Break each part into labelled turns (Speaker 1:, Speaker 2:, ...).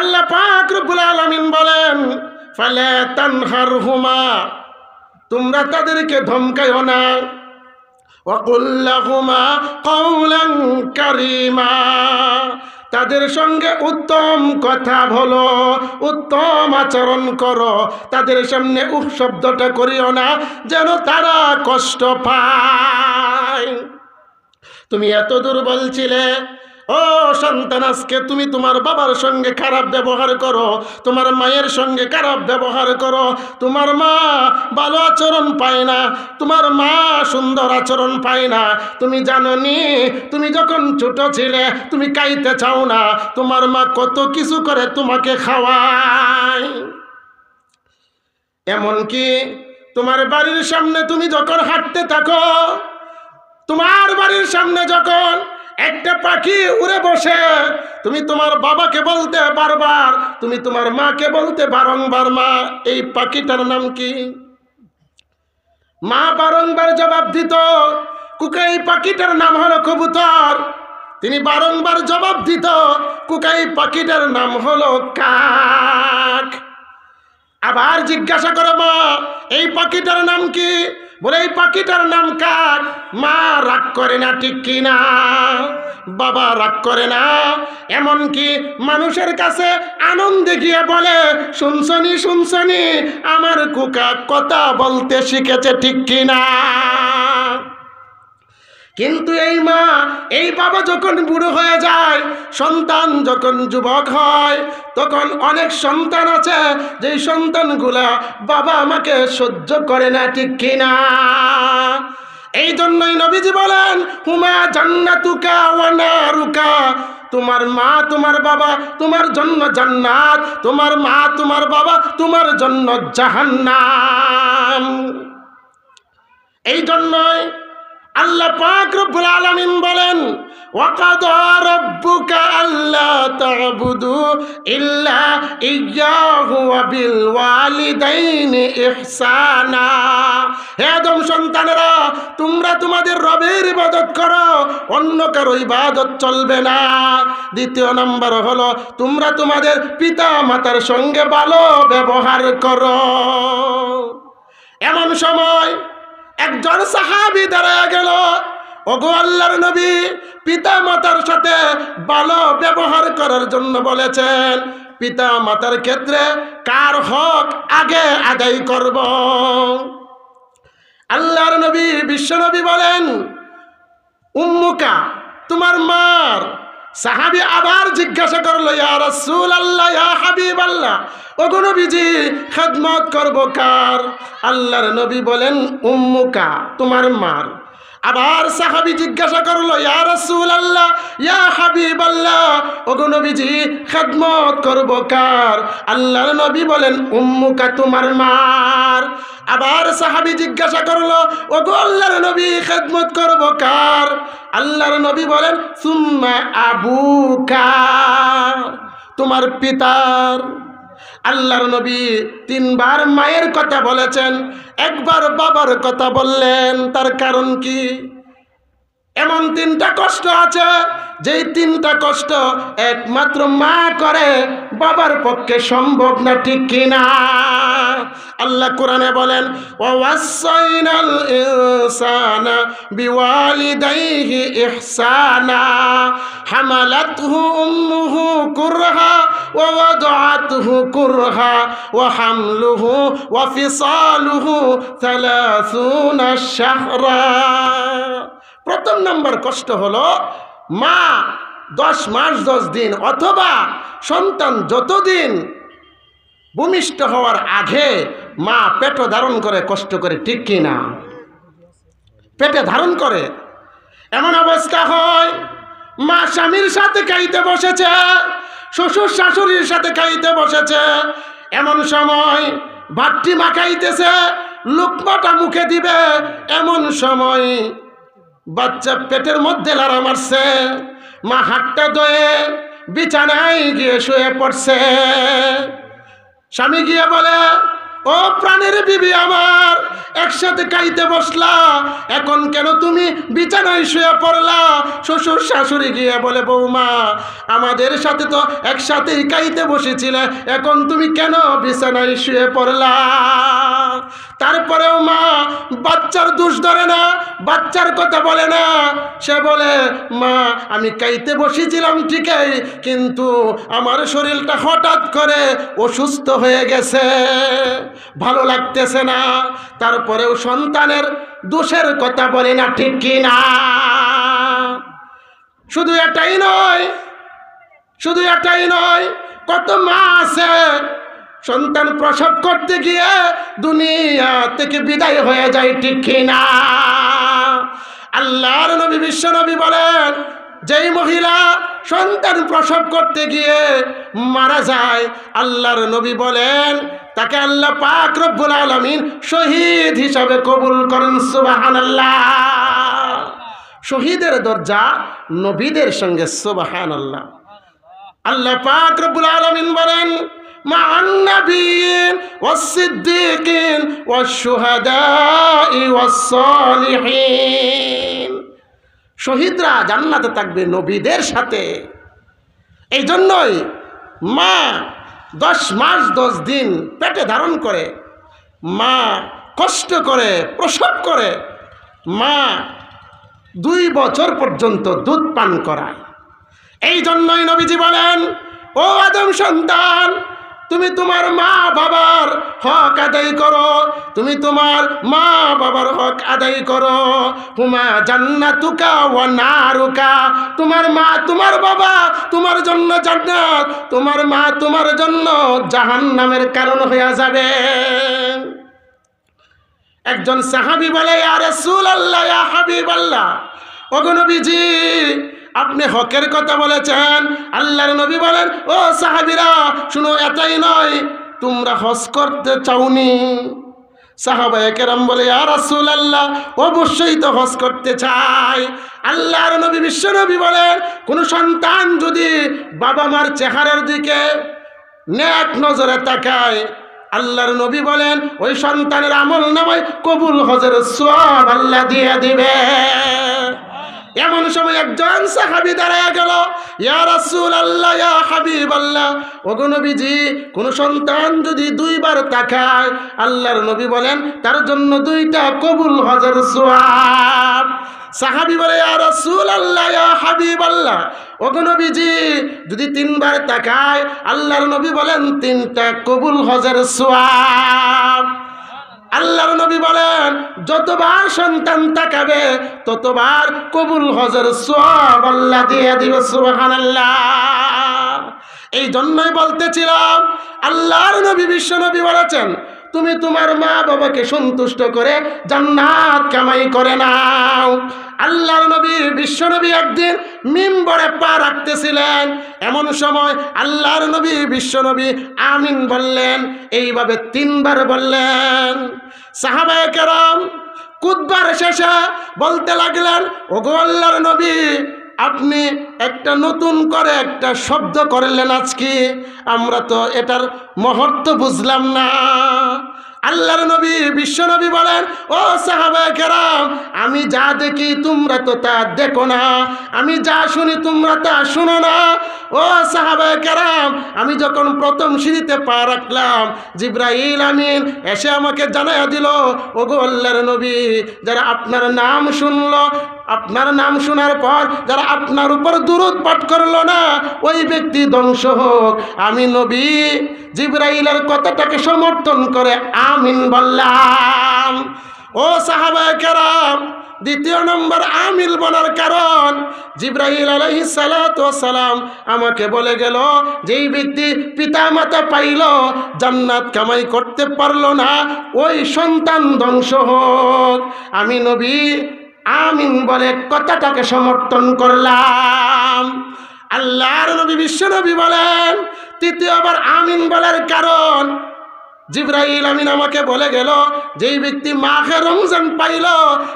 Speaker 1: আল্লাহ পাক রব্বুল আলামিন বলেন, ফালা তানহারহুমা তোমরা তাদেরকে ধমকাইও না। ওয়াকুল্লাহুমা কওলান কারীমা তাদের সঙ্গে উত্তম কথা বলো, উত্তম আচরণ করো। তাদের সামনে উহ শব্দটা করিও না, যেন তারা কষ্ট পায়। তুমি এত দুর্বল ছিলে ও সন্তান, আজকে তুমি তোমার বাবার সঙ্গে খারাপ ব্যবহার করো, তোমার মায়ের সঙ্গে খারাপ ব্যবহার করো, তোমার মা ভালো আচরণ পায় না, তোমার মা সুন্দর আচরণ পায় না, তুমি জানো নি তুমি যখন ছোট ছিলে, তুমি খাইতে চাও না, তোমার মা কত কিছু করে তোমাকে খাওয়ায়। এমনকি তোমার বাড়ির সামনে তুমি যখন হাঁটতে থাকো, তোমার বাড়ির সামনে যখন একটা পাখি উড়ে বসে। তুমি তোমার বাবাকে বলতে বারবার, তুমি তোমার মাকে বলতে বারংবার, মা, এই পাখিটার নাম কি? মা বারংবার জবাব দিত কুকাই পাখিটার নাম হলো কবুতর। তিনি বারংবার জবাব দিত কুকাই পাখিটার নাম হলো কাক। আবার জিজ্ঞাসা করে, মা, এই পাখিটার নাম কি? বলে, এই পাখিটার নাম কার? মা রাগ করে না, ঠিক কি না? বাবা রাগ করে না? এমনকি মানুষের কাছে আনন্দে গিয়ে বলে, শুনছনি শুনছনি, আমার কুকা কথা বলতে শিখেছে, ঠিক কি না? কিন্তু এই মা, এই বাবা যখন বুড়ো হয়ে যায়, সন্তান যখন যুবক হয়, তখন অনেক সন্তান আছে, যেই সন্তানগুলা বাবা আমাকে সহ্য করে না, ঠিক কিনা? এই জন্যই নবীজি বলেন, হুমা জান্নাতুকা ওয়ানারুকা তোমার মা, তোমার বাবা তোমার জন্য জান্নাত, তোমার মা, তোমার বাবা তোমার জন্য জাহান্নাম। এই জন্যই আল্লাহ পাক রব্বুল আলামিন বলেন, ওয়াকাদা রাব্বুকা আল্লা তা'বুদু ইল্লা ইয়্যাহু ওয়া বিল ওয়ালিদাইনি ইহসানা। হে আদম সন্তানেরা, তোমরা তোমাদের রবের ইবাদত করো, অন্য কারও ইবাদত চলবে না। দ্বিতীয় নম্বর হলো, তোমরা তোমাদের পিতা মাতার সঙ্গে ভালো ব্যবহার করো। এমন সময় একজন সাহাবি দাঁড়ায় গেল। ওগো আল্লাহর নবী পিতা মাতার সাথে ভালো ব্যবহার করার জন্য বলেছেন পিতা মাতার ক্ষেত্রে কার হক আগে আদায় করব? আল্লাহর নবী বিশ্বনবী বলেন, উম্মুকা, তোমার মার সাহাবি আবার জিজ্ঞাসা করল, ইয়া রাসূল আল্লাহ ইয়া হাবিব আল্লাহ ওগো নবীজি, খেদমত করব কার? আল্লাহর নবী বলেন, উম্মুকা, তোমার মার। আবার সাহাবি জিজ্ঞাসা করল, ইয়া রাসূল আল্লাহ ইয়া হাবিব আল্লাহ ওগো নবীজি, খেদমত করব কার? আল্লাহর নবী বলেন, উম্মুকা তোমার মার। আবার সাহাবি জিজ্ঞাসা করল, ওগো আল্লাহর নবী, খেদমত করব কার? আল্লাহর নবী বলেন, সুম্মা আবুকা, তোমার পিতার আল্লাহর নবী তিনবার মায়ের কথা বলেছেন একবার বাবার কথা বললেন তার কারণ কি? এমন তিনটা কষ্ট আছে, যেই তিনটা কষ্ট একমাত্র মা করে, বাবার পক্ষে সম্ভব না, ঠিক কিনা আল্লাহ কোরআনে বলেন, ওয়াসাইনাল কুরহা কুরহা হামলুহু, ওয়া ফিসালুহু 30 শাহরা। প্রথম নম্বর কষ্ট হলো মা দশ মাস দশ দিন অথবা সন্তান যতদিন ভূমিষ্ঠ হওয়ার আগে মা পেট ধারণ করে কষ্ট করে, ঠিক কি না? পেটে ধারণ করে। এমন অবস্থা হয়, মা স্বামীর সাথে খাইতে বসেছে, শ্বশুর শাশুড়ির সাথে খাইতে বসেছে। এমন সময় ভাতটি মাখাইতেছে লুকমাটা মুখে দিবে, এমন সময় বাচ্চা পেটের মধ্যে লাড়া মারছে। মা হাটটা দয়ে বিছানায় গিয়ে শুয়ে পড়ছে। স্বামী গিয়ে বলে ও প্রাণের বিবি আমার, একসাথে খাইতে বসলা। এখন কেন তুমি বিছানায় শুয়ে পড়লা? শ্বশুর শাশুড়ি গিয়ে বলে, বৌমা, আমাদের সাথে তো একসাথেই খাইতে বসেছিলে, এখন তুমি কেন বিছানায় শুয়ে পড়লা? তারপরেও মা বাচ্চার দোষ ধরে না, বাচ্চার কথা বলে না। সে বলে, মা, আমি কাইতে বসেছিলাম ঠিকই, কিন্তু আমার শরীরটা হঠাৎ করে অসুস্থ হয়ে গেছে। ভালো লাগতেছে না। তারপরেও সন্তানের দোষের কথা বলে না, ঠিক কি না? শুধু এটাই নয়, শুধু এটাই নয়, কত মা আছে, সন্তান প্রসব করতে গিয়ে দুনিয়া থেকে বিদায় হয়ে যায়, ঠিক কিনা আল্লাহর নবী, বিশ্ব নবী বলেন, যেই মহিলা সন্তান প্রসব করতে গিয়ে মারা যায় আল্লাহর নবী বলেন তাকে আল্লাহ পাক রব্বুল আলমিন শহীদ হিসাবে কবুল করেন সুবাহান আল্লাহ শহীদের দরজা নবীদের সঙ্গে সুবাহান আল্লাহ আল্লাহ পাক রব্বুল আলামিন বলেন مع النبيين والصديقين والشهداء والصالحين শহীদরা জান্নাতে থাকবে নবীদের সাথে। এই জন্যই মা দশ মাস দশ দিন পেটে ধারণ করে, মা কষ্ট করে, প্রসব করে, মা দুই বছর পর্যন্ত দুধ পান করায়। এই জন্যই নবীজি বলেন, ও আদম সন্তান তুমি তোমার মা বাবার হক আদায় করো। তুমি তোমার মা বাবার হক আদায় করো। হুমা জান্নাতুকা ও নারুকা। তোমার মা তোমার বাবা তোমার জন্য জান্নাত। তোমার মা তোমার জন্য জাহান্নামের কারণ হয়ে যাবে। একজন সাহাবি বলে আর রাসূল আল্লাহ হাবিব আল্লাহ ওগো নবীজি আপনি হকের কথা বলেছেন, আল্লাহর নবী বলেন, ও সাহাবিরা, শুনো, এটাই নয়, তোমরা হজ করতে চাওনি। সাহাবায়ে কেরাম বলে আর রাসূল আল্লাহ অবশ্যই তো হজ করতে চাই। আল্লাহর নবী, বিশ্ব নবী বলেন, কোন সন্তান যদি বাবা মার চেহারার দিকে নেক নজরে তাকায়, আল্লাহর নবী বলেন, ওই সন্তানের আমল নামায় কবুল হজের সব আল্লাহ দিয়ে দিবে। এমন সময় একজন সাহাবি দাঁড়ায় গেল, ইয়া রাসূল আল্লাহ ইয়া হাবিব আল্লাহ ওগো নবীজি, কোন সন্তান যদি দুইবার তাকায়, আল্লাহর নবী বলেন, তার জন্য দুইটা কবুল হজের সোয়াব সাহাবি বলে, ইয়া রাসূল আল্লাহ ইয়া হাবিব আল্লাহ ওগো নবীজি, যদি তিনবার তাকায়, আল্লাহর নবী বলেন, তিনটা কবুল হজের সোয়াব আল্লাহর নবী বলেন, যতবার সন্তান তাকাবে, ততবার কবুল হজর সব আল্লাহ দিয়ে দিবে, সুবহানাল্লাহ। এই জন্যই বলতেছিলাম, আল্লাহর নবী, বিশ্ব নবী বলেছেন তুমি তোমার মা বাবাকে সন্তুষ্ট করে জান্নাত কামাই করে নাও। আল্লাহর নবী, বিশ্ব নবী একদিন মিম্বরে পা রাখতেছিলেন। এমন সময় আল্লাহর নবী, বিশ্ব নবী আমিন বললেন, এইভাবে তিনবার বললেন, সাহাবায়ে কেরাম কুদবার শেষে বলতে লাগলেন, ওগো আল্লাহর নবী আপনি একটা নতুন করে একটা শব্দ করলেন আজকে, আমরা তো এটার মহত্ব বুঝলাম না। আল্লাহর নবী, বিশ্ব নবী বলেন, ও সাহাবায়ে কেরাম, আমি যা দেখি তোমরা তো তা দেখো না। আমি যা শুনি তোমরা তা শুনো না। ও সাহাবায়ে কেরাম, আমি যখন প্রথম সিঁড়িতে পা রাখলাম, জিব্রাইল আমিন এসে আমাকে জানাইয়া দিল, ওগো আল্লাহর নবী, যারা আপনার নাম শুনলো আপনার নাম শোনার পর যারা আপনার উপর দূরত পাঠ করল না, ওই ব্যক্তি ধ্বংস হোক। আমি নবী জিব্রাইলের কথাটাকে সমর্থন করে আমিন বললাম। ও সাহাবায়ে কেরাম, দ্বিতীয় নম্বর আমিল বলার কারণ জিব্রাহিল আলহি সালাম আমাকে বলে গেল, যেই ব্যক্তি পিতা মাতা পাইল, জান্নাত কামাই করতে পারল না, ওই সন্তান ধ্বংস হোক। আমি নবী আমিন বলে কথাটাকে সমর্থন করলাম। আল্লাহর নবী বিশ্ব নবী বলেন তৃতীয়বার আমিন বলার কারণ জিব্রাইল আমিন আমাকে বলে গেল, যেই ব্যক্তি মাখে রমজান পাইল,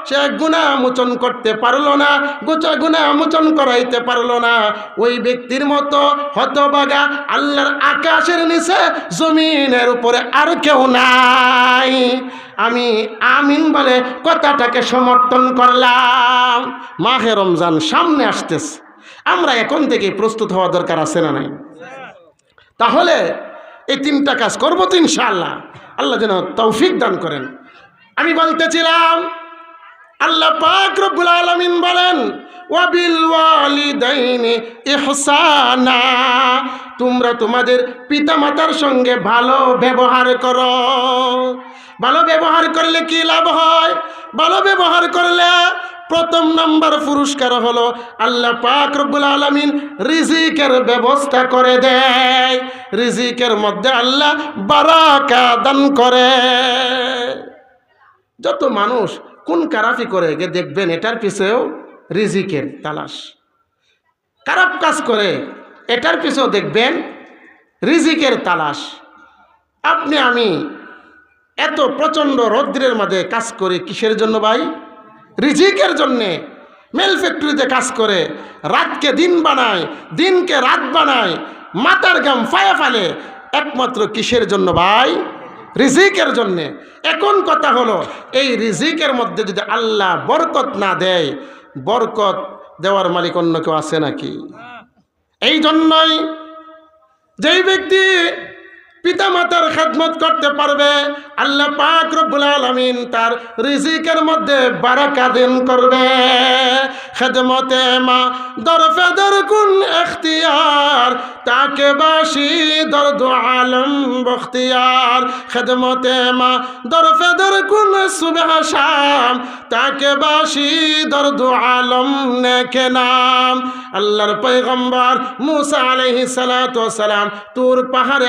Speaker 1: সে গুণা মোচন করতে পারল না, গোচা গুণা মোচন করাইতে পারল না। ওই ব্যক্তির মতো হতবাগা আল্লাহর আকাশের নিচে, জমিনের উপরে আর কেউ নাই। আমি আমিন বলে কথাটাকে সমর্থন করলাম। মাহে রমজান সামনে আসতেছে। আমরা এখন থেকে প্রস্তুত হওয়া দরকার আছে না নাই? তাহলে এই তিনটা কাজ করব তো ইনশাআল্লাহ। আল্লাহ যেন তৌফিক দান করেন। আমি বলতেছিলাম, আল্লাহ পাক রব্বুল আলামিন বলেন তোমরা তোমাদের পিতামাতার সঙ্গে ভালো ব্যবহার করো। ভালো ব্যবহার করলে কি লাভ হয়? ভালো ব্যবহার করলে প্রথম নাম্বার পুরস্কার হলো আল্লাহ পাক রব্বুল আলামিন রিজিকের ব্যবস্থা করে দেয়। রিজিকের মধ্যে আল্লাহ বারাকা দান করে। যত মানুষ কোন কারাফি করে গে দেখবেন এটার পিছেও রিজিকের তালাশ। খারাপ কাজ করে, এটার পিছেও দেখবেন রিজিকের তালাশ। আপনি, আমি এত প্রচণ্ড রৌদ্রের মাঝে কাজ করে, কিসের জন্য ভাই? রিজিকের জন্যে মেল ফ্যাক্টরিতে কাজ করে রাতকে দিন বানায় দিনকে রাত বানায় মাতার গাম ফায়া ফালে একমাত্র কিসের জন্য ভাই? রিজিকের জন্যে। এখন কথা হলো এই রিজিকের মধ্যে যদি আল্লাহ বরকত না দেয় বরকত দেওয়ার মালিক অন্য কেউ আছে নাকি? এই জন্যই যেই ব্যক্তি পিতা মাতার খেদমত করতে পারবে, আল্লাহ পাক রব্বুল আলামিন তার রিজিকের মধ্যে বারাকা দিন করবে। খেদমতে মা দরফে দর কুন এখতিয়ার, তাকে বাসি দর্দ আলম বখতিয়ার। খেদমতে মা দরফে দর কুন সুবহ শাম, তাকে বাসি দর্দ আলম নেকে নাম। আল্লাহর পয়গম্বর মুসা সালাতু সালাম, তুর পাহাড়ে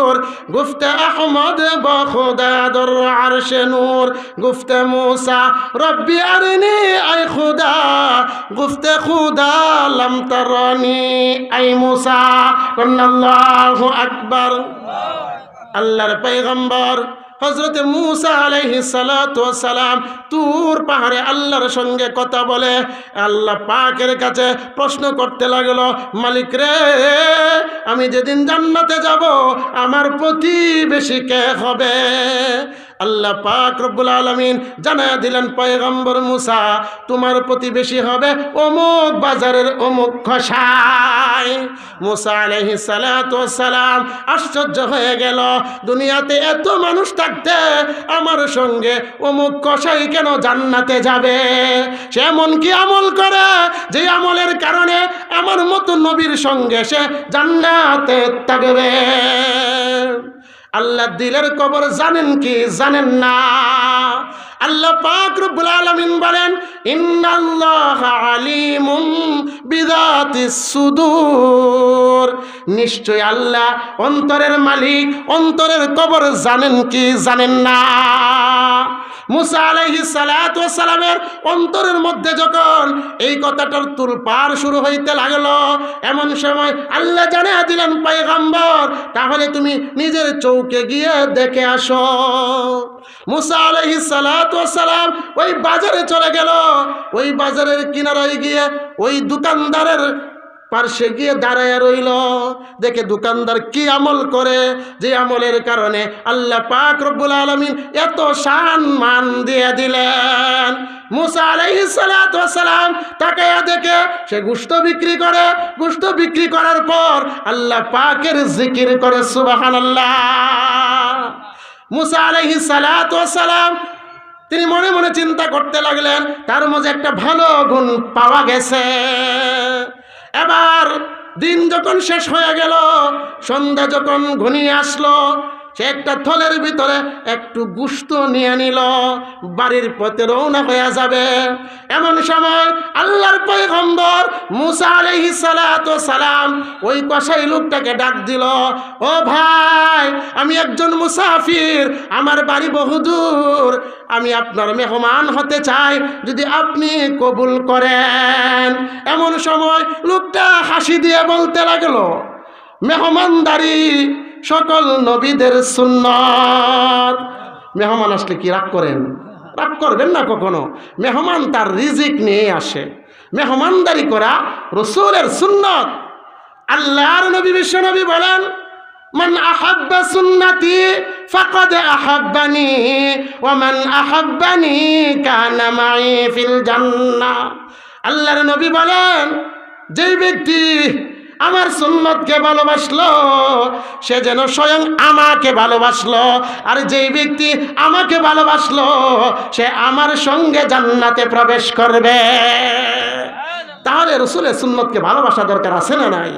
Speaker 1: তুর গুফতে আহমদ خدا در عرش আরশ নূর। গুফতে ربی রব্বি ای আই খুদা। গুফতে খুদা, লম তরনি, আই کن الله আকবার। আল্লাহর পয়গম্বর। হজরত মুসা আলাইহি সালাম তুর পাহাড়ে আল্লাহর সঙ্গে কথা বলে, আল্লাহ পাকের কাছে প্রশ্ন করতে লাগল, মালিক রে, আমি যেদিন জান্নাতে যাব, আমার প্রতিবেশী কে হবে? আল্লাহ পাক রব্বুল আলমিন জানায় দিলেন পয়গম্বর মুসা, তোমার প্রতিবেশী হবে অমুক বাজারের অমুক খসায়। মুসা আলহি সালাম আশ্চর্য হয়ে গেল, দুনিয়াতে এত মানুষ থাকতে আমার সঙ্গে অমুক কষাই কেন জান্নাতে যাবে? সে এমন কি আমল করে যে আমলের কারণে আমার মতো নবীর সঙ্গে সে জান্নাতে থাকবে? আল্লাহ দিলের কবর জানেন কি? জানেন না। আল্লাহ পাক রব্বুল আলামিন বলেন, ইন্নাল্লাহ আলিমুম বিদাতিস সুদূর। নিশ্চয় আল্লাহ অন্তরের মালিক, অন্তরের কবর জানেন কি? জানেন না। মুসা ওয়াস সালামের অন্তরের মধ্যে যখন এই কথাটার তুলপার শুরু হইতে লাগল, এমন সময় আল্লাহ জানে দিলেন, পয়গম্বর, তাহলে তুমি নিজের চৌকে গিয়ে দেখে আসো। মুসা ওয়াস সালাম ওই বাজারে চলে গেল। ওই বাজারের কিনারায় গিয়ে ওই দোকানদারের পার্শ্বে গিয়ে দাঁড়ায় রইল। দেখে দোকানদার কি আমল করে? যে আমলের কারণে আল্লাহ পাক রব্বুল আলমিন এত শান মান দিয়ে দিলেন। মুসা আলাইহিস সালাতু ওয়াস সালাম তাকায়া দেখে সে গুস্ত বিক্রি করে। গুস্ত বিক্রি করার পর আল্লাহ পাকের জিকির করে, সুবহানাল্লাহ। মুসা আলাইহিস সালাতু ওয়াস সালাম তিনি মনে মনে চিন্তা করতে লাগলেন, তার মধ্যে একটা ভালো গুণ পাওয়া গেছে। এবার দিন যখন শেষ হয়ে গেল সন্ধ্যা যখন ঘনিয়ে আসলো সে একটা থলের ভিতরে একটু গুস্ত নিয়ে নিল, বাড়ির পথে রওনা হয়ে যাবে। এমন সময় আল্লাহর পয়গম্বর মুসা সালাতু সালাম ওই কসাই লোকটাকে ডাক দিল, ও ভাই, আমি একজন মুসাফির, আমার বাড়ি বহুদূর আমি আপনার মেহমান হতে চাই, যদি আপনি কবুল করেন। এমন সময় লোকটা হাসি দিয়ে বলতে লাগল, মেহমানদারি সকল নবীদের সুন্নত মেহমান আসলে কি রাগ করেন রাগ করবেন না কখনো মেহমান তার রিজিক নিয়ে আসে মেহমানদারি করা রসুলের সুন্নত আল্লাহর নবী বিশ্ব নবী বলেন من أحب سنتي فقد أحبني ومن أحبني كان معي في الجنة আল্লাহর নবী বলেন যেই ব্যক্তি আমার সুন্নতকে ভালোবাসলো, সে যেন স্বয়ং আমাকে ভালোবাসলো। আর যেই ব্যক্তি আমাকে ভালোবাসলো, সে আমার সঙ্গে জান্নাতে প্রবেশ করবে। তাহলে রসুলের সুন্নতকে ভালোবাসা দরকার আছে না নাই?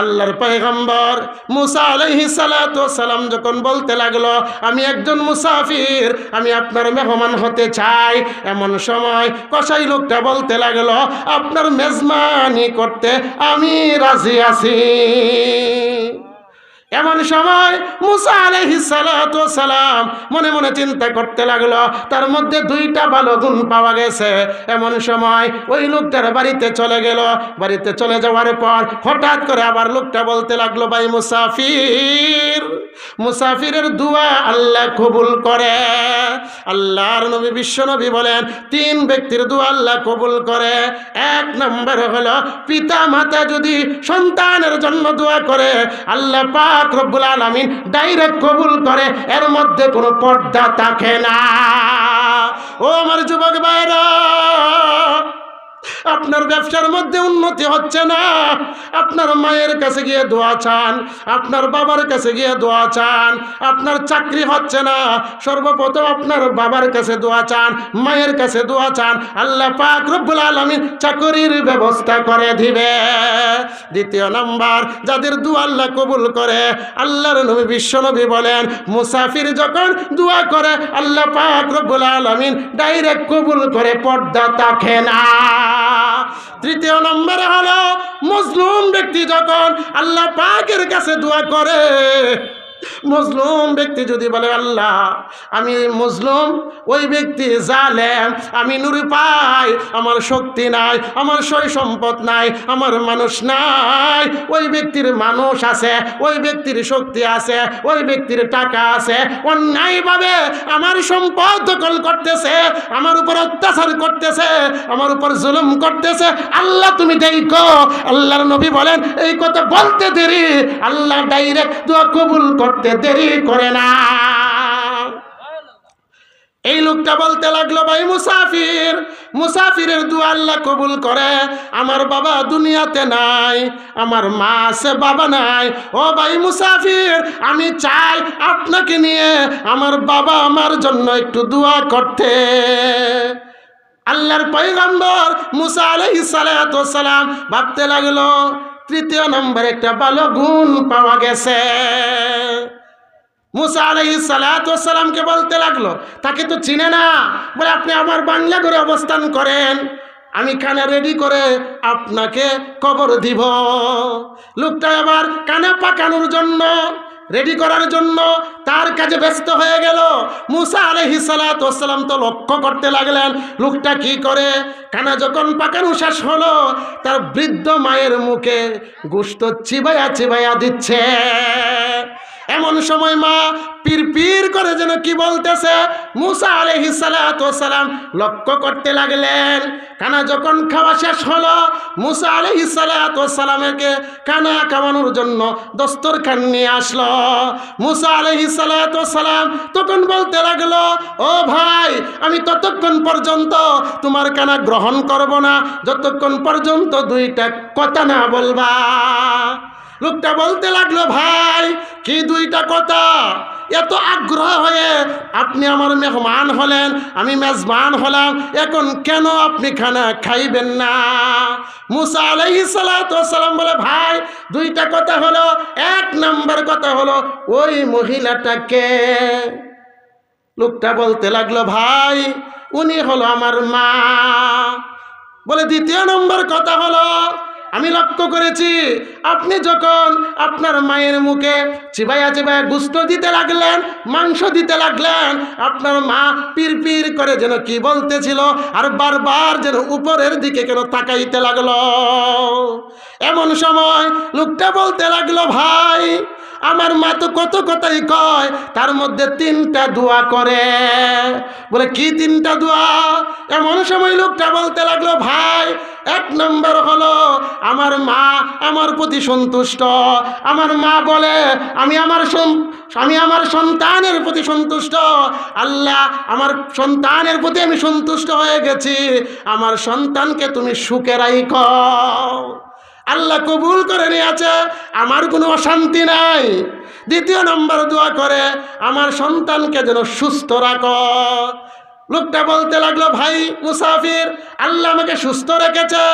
Speaker 1: আল্লাহর পয়গম্বর মুসা আলহি সালাম যখন বলতে লাগল, আমি একজন মুসাফির, আমি আপনার মেহমান হতে চাই। এমন সময় কসাই লোকটা বলতে লাগল, আপনার মেজমানি করতে আমি রাজি আছি। এমন সময় মুসা সালাতু সালাম মনে মনে চিন্তা করতে লাগল, তার মধ্যে দুইটা ভালো গুণ পাওয়া গেছে। এমন সময় ওই লোকটার বাড়িতে চলে গেল। বাড়িতে চলে যাওয়ার পর হঠাৎ করে আবার লোকটা বলতে লাগল, ভাই মুসাফির, মুসাফিরের দুয়া আল্লাহ কবুল করে। আল্লাহর নবী, বিশ্ব নবী বলেন, তিন ব্যক্তির দুয়া আল্লাহ কবুল করে। এক নম্বর হলো পিতা মাতা যদি সন্তানের জন্য দোয়া করে, আল্লাহ পাক রব্বুল আলামিন ডাইরেক্ট কবুল করে, এর মধ্যে কোনো পর্দা থাকে না। ও আমার যুবক ভাইরা আপনার ব্যবসার মধ্যে উন্নতি হচ্ছে না। আপনার মায়ের কাছে গিয়ে দোয়া চান, আপনার বাবার কাছে গিয়ে দোয়া চান, আপনার চাকরি হচ্ছে না। সর্বপ্রথম আপনার বাবার কাছে দোয়া চান, মায়ের কাছে দোয়া চান। আল্লাহ পাক রব্বুল আলমী চাকরির ব্যবস্থা করে দিবে। দ্বিতীয় নাম্বার, যাদের দোয়া আল্লাহ কবুল করে, আল্লাহর নবী, বিশ্ব নবী বলেন, মুসাফির যখন দোয়া করে, আল্লাহ পাক রব্বুল আলমিন ডাইরেক্ট কবুল করে, পর্দা থাকে না। তৃতীয় নম্বরে হলো মুসলিম ব্যক্তি যখন আল্লাহ পাকের কাছে দোয়া করে মজলুম ব্যক্তি যদি বলে, আল্লাহ, আমি মজলুম ওই ব্যক্তি জালেম, আমি নুরি পাই, আমার শক্তি নাই, আমার সই সম্পদ নাই, আমার মানুষ নাই, ওই ব্যক্তির মানুষ আছে, ওই ব্যক্তির শক্তি আছে, ওই ব্যক্তির টাকা আছে, অন্যায়ভাবে আমার সম্পদ দখল করতেছে, আমার উপর অত্যাচার করতেছে, আমার উপর জুলুম করতেছে, আল্লাহ তুমি দেখো। আল্লাহর নবী বলেন, এই কথা বলতে দেরি। আল্লাহ ডাইরেক্ট দোয়া কবুল করতে দেরি করে না। এই লোকটা বলতে লাগল, ভাই মুসাফির, মুসাফিরের দোয়া আল্লাহ কবুল করে। আমার বাবা দুনিয়াতে নাই, আমার মা আছে, বাবা নাই। ও ভাই মুসাফির, আমি চাই আপনাকে নিয়ে আমার বাবা আমার জন্য একটু দোয়া করতে। আল্লাহর পয়গম্বর মুসা সালাতু সালাম ভাবতে লাগল তৃতীয় নম্বরে একটা ভালো গুণ পাওয়া গেছে। মুসা আলাইহিস সালাতু সালামকে বলতে লাগল, তাকে তো চিনে না। বলে, আপনি আমার বাংলা করে অবস্থান করেন। আমি কানে রেডি করে আপনাকে কবর দিব। লোকটা এবার কানে পাকানোর জন্য রেডি করার জন্য তার কাজে ব্যস্ত হয়ে গেল। মুসা আলহি সালাতাম তো লক্ষ্য করতে লাগলেন, লোকটা কি করে? কানা যখন পাকানো শেষ হলো, তার বৃদ্ধ মায়ের মুখে গুস্ত চিবাইয়া চিবাইয়া দিচ্ছে। এমন সময় মা পীর পীর করে যেন কি বলতেছে? মুসা আলহি সালাম লক্ষ্য করতে লাগলেন। কানা যখন খাওয়া শেষ হলো, মুসা আলহি সালামকে কানা খাওয়ানোর জন্য দস্তরখান নিয়ে আসলো। মুসা আলহি সালাম তখন বলতে লাগল, ও ভাই, আমি ততক্ষণ পর্যন্ত তোমার কানা গ্রহণ করব না। যতক্ষণ পর্যন্ত দুইটা কথা না বলবা। লোকটা বলতে লাগল, ভাই, কি দুইটা কথা? এত আগ্রহ হয়ে আপনি আমার মেহমান হলেন, আমি মেজবান হলাম, এখন কেন আপনি খানা খাইবেন না? মুসা আলাইহি সালাম বলে, ভাই, দুইটা কথা হলো, এক নাম্বার কথা হলো, ওই মহিলাটাকে। লোকটা বলতে লাগল, ভাই, উনি হলো আমার মা। বলে, দ্বিতীয় নম্বর কথা হলো আমি লক্ষ্য করেছি, আপনি যখন আপনার মায়ের মুখে চিবাইয়া চিবাইয়া গুস্ত দিতে লাগলেন, মাংস দিতে লাগলেন, আপনার মা পির পির করে যেন কি বলতেছিল আর বারবার যেন উপরের দিকে কেন তাকাইতে লাগল। এমন সময় লোকটা বলতে লাগল, ভাই আমার মা তো কত কথাই কয়, তার মধ্যে তিনটা দোয়া করে। বলে, কি তিনটা দোয়া? এমন সময় লোকটা বলতে লাগল, ভাই, এক নম্বর হলো আমার মা আমার প্রতি সন্তুষ্ট। আমার মা বলে, আমি আমার আমি আমার সন্তানের প্রতি সন্তুষ্ট। আল্লাহ, আমার সন্তানের প্রতি আমি সন্তুষ্ট হয়ে গেছি। আমার সন্তানকে তুমি সুখে রাইখ। আল্লাহ কবুল করে নিয়েছে, আমার কোনো অশান্তি নাই। দ্বিতীয় নম্বর দোয়া করে, আমার সন্তানকে যেন সুস্থ রাখো। লোকটা বলতে লাগল, ভাই মুসাফির, আল্লাহ আমাকে সুস্থ রেখেছে।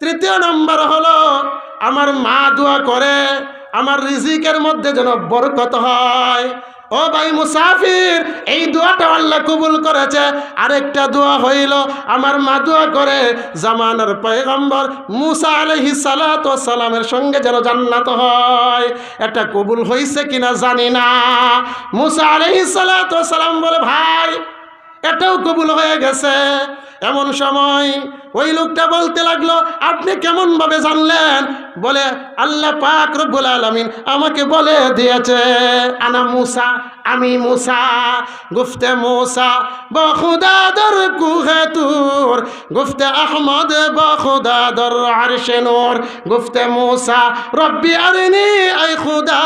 Speaker 1: তৃতীয় নম্বর হলো, আমার মা দোয়া করে, আমার রিজিকের মধ্যে যেন বরকত হয়। ও ভাই মুসাফির, এই দোয়াটা আল্লাহ কবুল করেছে। আরেকটা দোয়া হইল, আমার মা দোয়া করে, জামানার পয়গম্বর মুসা আলহি সালাত সালামের সঙ্গে যেন জান্নাত হয়। এটা কবুল হয়েছে কিনা জানি না। মুসা আলহি সালাত সালাম বলে, ভাই, এটাও কবুল হয়ে গেছে। এমন সময় ওই লোকটা বলতে লাগল, আপনি কেমন ভাবে জানলেন? বলে, আল্লাহ পাক রব্বুল আলামিন আমাকে বলে দিয়েছে, আনা মুসা, আমি মুসা গুফতে মুসা বখুদা দর কুহে তুর গুফতে আহমদ বখুদা দর গুফতে মুসা, রব্বি আরনি, আই খুদা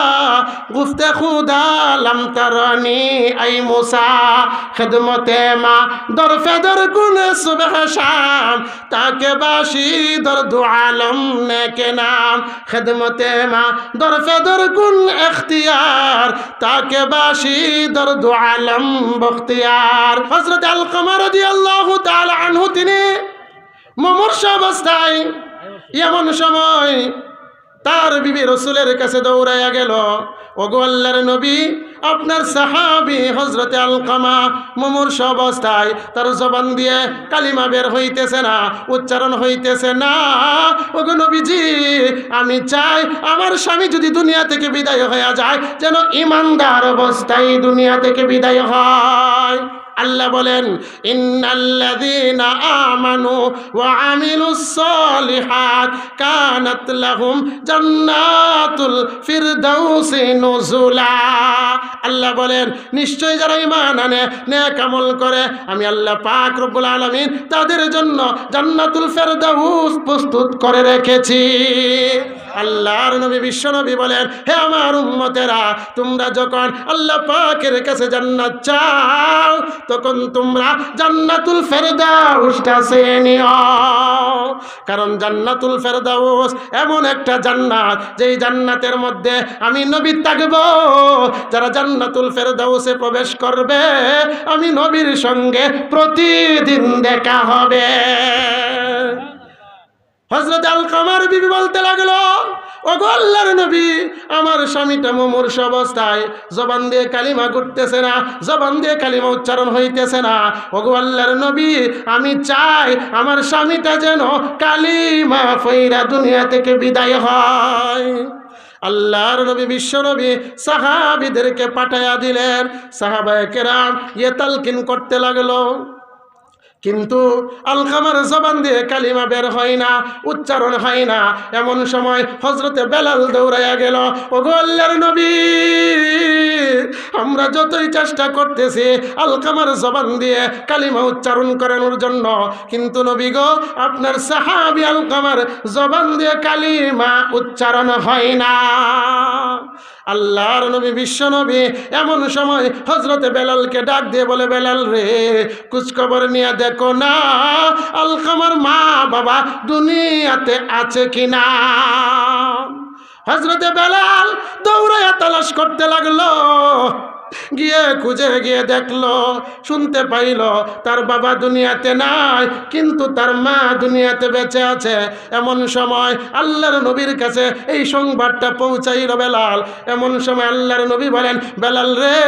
Speaker 1: গুফতে খুদা লাম তারানি, আই মুসা, খেদমতে মা দর ফেদর কুন সুবহ শাম তাকে বাসি দর দু আলম নে। কে নাম খেদমতে মা, দর ফেদর কুন এখতিয়ার, তাকে বাসি দর দু আলম বখতিয়ার। হজরত আল কমর রাদিয়াল্লাহু তাআলা আনহু, তিনি মমর্ষ অবস্থায় এমন সময় তার বিবি রসুলের কাছে দৌড়াইয়া গেল। ওগো আল্লাহর নবী আপনার সাহাবি হজরতে আলকামা মুমূর্ষ অবস্থায় তার জবান দিয়ে কালিমা বের হইতেছে না, উচ্চারণ হইতেছে না। ওগো নবীজি, আমি চাই আমার স্বামী যদি দুনিয়া থেকে বিদায় হয়ে যায়, যেন ইমানদার অবস্থায় দুনিয়া থেকে বিদায় হয়। আল্লাহ বলেন আমানু ওয়া জান্নাতুল আল্লাহ বলেন নিশ্চয় যারা ঈমান আনে, নেক করে, আমি আল্লাহ পাক রব্বুল আলামিন তাদের জন্য জান্নাতুল ফিরদাউস প্রস্তুত করে রেখেছি। আল্লাহর নবী, বিশ্ব নবী বলেন, হে আমার উম্মতেরা, তোমরা যখন আল্লাহ পাকের কাছে জান্নাত চাও, তখন তোমরা জান্নাতুল ফেরদাউসটা চেয়ে নিও। কারণ জান্নাতুল ফেরদাউস এমন একটা জান্নাত, যেই জান্নাতের মধ্যে আমি নবী থাকব। যারা জান্নাতুল ফেরদাউসে প্রবেশ করবে, আমি নবীর সঙ্গে প্রতিদিন দেখা হবে। হজরত আল কামার বিবি বলতে লাগল, ওগো আল্লাহর নবী, আমার স্বামীটা মুমূর্ষ অবস্থায়, জবান দিয়ে কালিমা ঘুরতেছে না, জবান দিয়ে কালিমা উচ্চারণ হইতেছে না। ওগো আল্লাহর নবী, আমি চাই আমার স্বামীটা যেন কালিমা ফইরা দুনিয়া থেকে বিদায় হয়। আল্লাহর নবী, বিশ্ব নবী সাহাবিদেরকে পাঠাইয়া দিলেন। সাহাবায়ে কেরাম ইয়ে তালকিন করতে লাগল। কিন্তু আলকামার জবান দিয়ে কালিমা বের হয় না, উচ্চারণ হয় না। এমন সময় হজরতে বেলাল দৌড়াইয়া গেল ও গোল্লার নবী, আমরা যতই চেষ্টা করতেছি আলকামার জবান দিয়ে কালিমা উচ্চারণ করানোর জন্য, কিন্তু নবী গো, আপনার সাহাবি আলকামার জবান দিয়ে কালিমা উচ্চারণ হয় না। আল্লাহর নবী, বিশ্ব নবী, এমন সময় হজরতে বেলালকে ডাক দিয়ে বলে, বেলাল রে কুচখবর নিয়ে দেখো না আলকামার মা বাবা দুনিয়াতে আছে কি কিনা? হজরতে বেলাল দৌড়াইয়া তালাশ করতে লাগল। গিয়ে খুঁজে গিয়ে দেখল, শুনতে পাইল, তার বাবা দুনিয়াতে নাই, কিন্তু তার মা দুনিয়াতে বেঁচে আছে। এমন সময় আল্লাহর নবীর কাছে এই সংবাদটা পৌঁছাইল বেলাল। এমন সময় আল্লাহর নবী বলেন, বেলাল রে,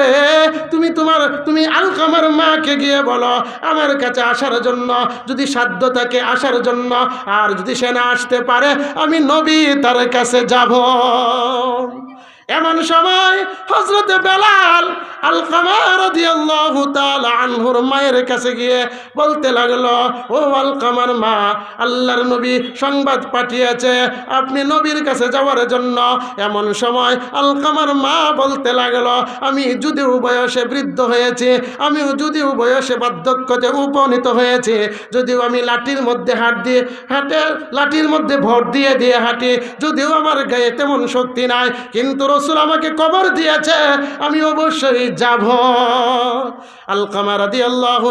Speaker 1: তুমি তোমার, তুমি আলকামার মাকে গিয়ে বলো, আমার কাছে আসার জন্য, যদি সাধ্য থাকে আসার জন্য, আর যদি সে না আসতে পারে, আমি নবী তার কাছে যাব। এমন সময় হজরতে বেলাল দিয়াল্লাহু তাআলা আনহুর মায়ের কাছে গিয়ে বলতে লাগল, ও আলকামার মা, আল্লাহর নবী সংবাদ পাঠিয়েছে, আপনি নবীর কাছে যাওয়ার জন্য। এমন সময় আলকামার মা বলতে লাগল, আমি যদিও বয়সে বৃদ্ধ হয়েছি, আমিও যদিও বয়সে বার্ধক্যতে উপনীত হয়েছি, যদিও আমি লাঠির মধ্যে হাত দিয়ে হাটে, লাঠির মধ্যে ভর দিয়ে দিয়ে হাঁটি, যদিও আমার গায়ে তেমন শক্তি নাই, কিন্তু রসুল আমাকে কবর দিয়েছে, আমি অবশ্যই যাব। আলকামা রাদি আল্লাহ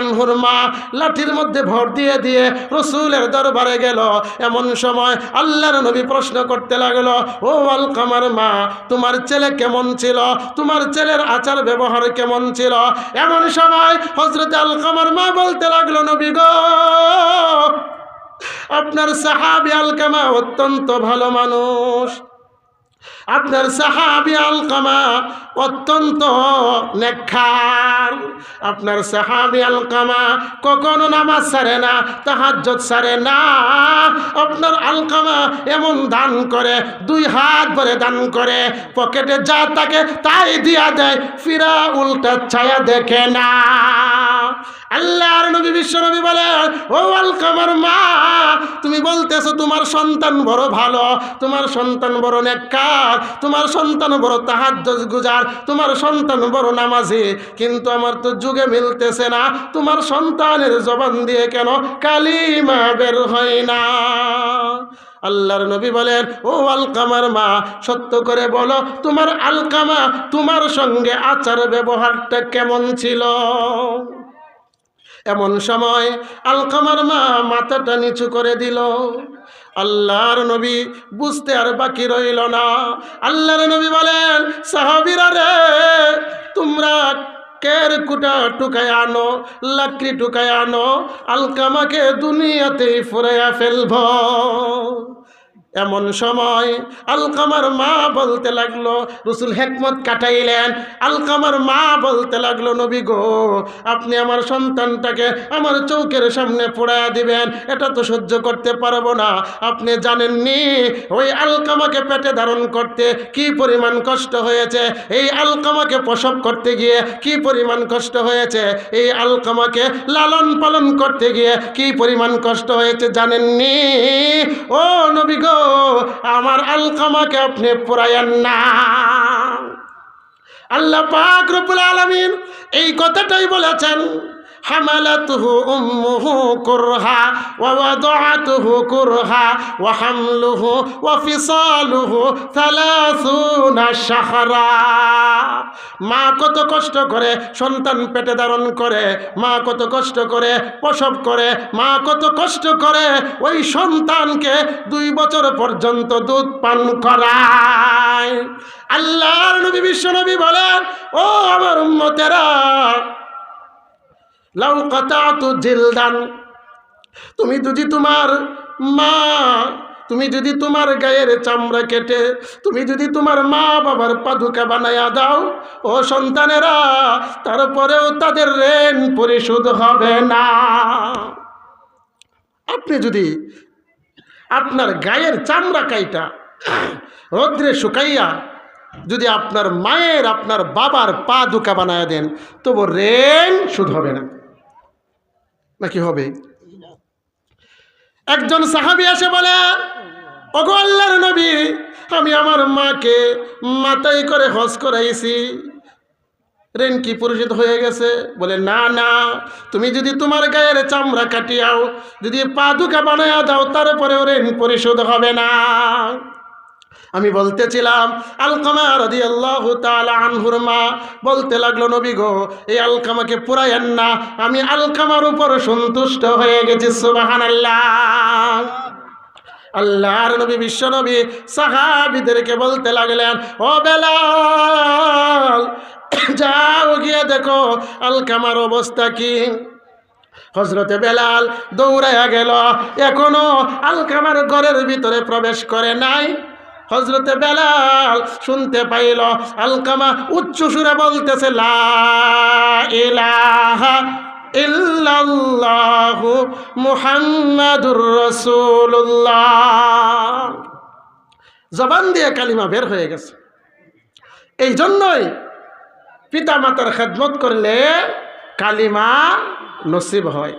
Speaker 1: আনহুর মা লাঠির মধ্যে ভর দিয়ে দিয়ে রসুলের দরবারে গেল। এমন সময় আল্লাহর নবী প্রশ্ন করতে লাগল, ও আলকামার মা, তোমার ছেলে কেমন ছিল? তোমার ছেলের আচার ব্যবহার কেমন ছিল? এমন সময় হজরত আলকামার মা বলতে লাগল, নবী গো, আপনার সাহাবি আলকামা অত্যন্ত ভালো মানুষ। আপনার সাহাবি আলকামা অত্যন্ত নেখার আপনার সাহাবি আলকামা কখনো নামাজ সারে না তাহাজ্জত সারে না। আপনার আলকামা এমন দান করে, দুই হাত ভরে দান করে, পকেটে যা তাকে তাই দিয়া দেয়, ফিরা উল্টা ছায়া দেখে না। আল্লাহর নবী, বিশ্ব নবী বলে, ও আলকামার মা, তুমি বলতেছো তোমার সন্তান বড় ভালো, তোমার সন্তান বড় নেককার তোমার সন্তান বড় তাহাজ্জ গুজার, তোমার সন্তান বড় নামাজি। কিন্তু আমার তো যুগে মিলতেছে না, তোমার সন্তানের জবান দিয়ে কেন কালিমা বের হয় না? আল্লাহর নবী বলেন, ও আলকামার মা, সত্য করে বলো, তোমার আলকামা তোমার সঙ্গে আচার ব্যবহারটা কেমন ছিল? এমন সময় আলকামার মা মাথাটা নিচু করে দিল। আল্লাহর নবী বুঝতে আর বাকি রইল না। আল্লাহর নবী বলেন, সাহাবিরা রে, তোমরা কের কুটা টুকায় আনো, লাকড়ি টুকায় আনো আলকামাকে দুনিয়াতেই ফুরাইয়া ফেলব। এমন সময় আলকামার মা বলতে লাগল, রসুল হেকমত কাটাইলেন। আলকামার মা বলতে লাগল, নবী গো, আপনি আমার সন্তানটাকে আমার চৌকের সামনে পোড়ায়া দিবেন। এটা তো সহ্য করতে পারব না। আপনি জানেননি, ওই আলকামাকে পেটে ধারণ করতে কি পরিমাণ কষ্ট হয়েছে? এই আলকামাকে প্রসব করতে গিয়ে কি পরিমাণ কষ্ট হয়েছে? এই আলকামাকে লালন পালন করতে গিয়ে কি পরিমাণ কষ্ট হয়েছে জানেননি? ও নবী গো আমার আলকামাকে আপনি পুরায়েন না। আল্লাহ পাক রবুল আলমিন এই কথাটাই বলেছেন। হামালাতহু উম্মুহু কুরহা ওয়া ওয়াদাআতহু কুরহা ওয়া হামলুহু ওয়া ফিসালুহু 30 শাহরা। মা কত কষ্ট করে সন্তান পেটে ধারণ করে, মা কত কষ্ট করে প্রসব করে, মা কত কষ্ট করে ওই সন্তানকে দুই বছর পর্যন্ত দুধ পান করায়। আল্লাহ নবী, বিশ্ব নবী বলেন, ও আমার উম্মতেরা লাউ কাতাতু জিলদান। তুমি যদি তোমার মা, তুমি যদি তোমার গায়ের চামড়া কেটে, তুমি যদি তোমার মা বাবার পাদুকা বানায়া দাও, ও সন্তানেরা, তারপরেও তাদের ঋণ পরিশোধ হবে না। আপনি যদি আপনার গায়ের চামড়া কাইটা, রৌদ্রে শুকাইয়া যদি আপনার মায়ের, আপনার বাবার পা দুকা বানায় দেন, তবু রেন শুধু হবে না। নাকি হবে? একজন সাহাবি এসে বলে ওগো আল্লাহর নবী আমি আমার মাকে মাথায় করে হজ করাইছি। রেন কি পরিশোধ হয়ে গেছে? বলে না না। তুমি যদি তোমার গায়ের চামড়া কাটিয়াও যদি পাদুকা বানায়া দাও তারপরেও রেন পরিশোধ হবে না। আমি বলতেছিলাম, আলকামা রাদি আল্লাহ আনহুর মা বলতে লাগল, নবী গো, এই আলকামাকে পুরাইয়েন না, আমি আলকামার উপর সন্তুষ্ট হয়ে গেছি সুবাহান আল্লাহ আল্লাহর নবী, বিশ্ব নবী, সাহাবিদেরকে বলতে লাগলেন, ও বেলাল, যাও গিয়ে দেখো, আলকামার অবস্থা কি? হজরতে বেলাল দৌড়াইয়া গেল, এখনও আলকামার ঘরের ভিতরে প্রবেশ করে নাই। হজরতে বেলাল শুনতে পাইল, আলকামা উচ্চ সুরে বলতেছে, লা জবান দিয়ে কালিমা বের হয়ে গেছে। এই জন্যই পিতা মাতার খেদমত করলে কালিমা নসিব হয়।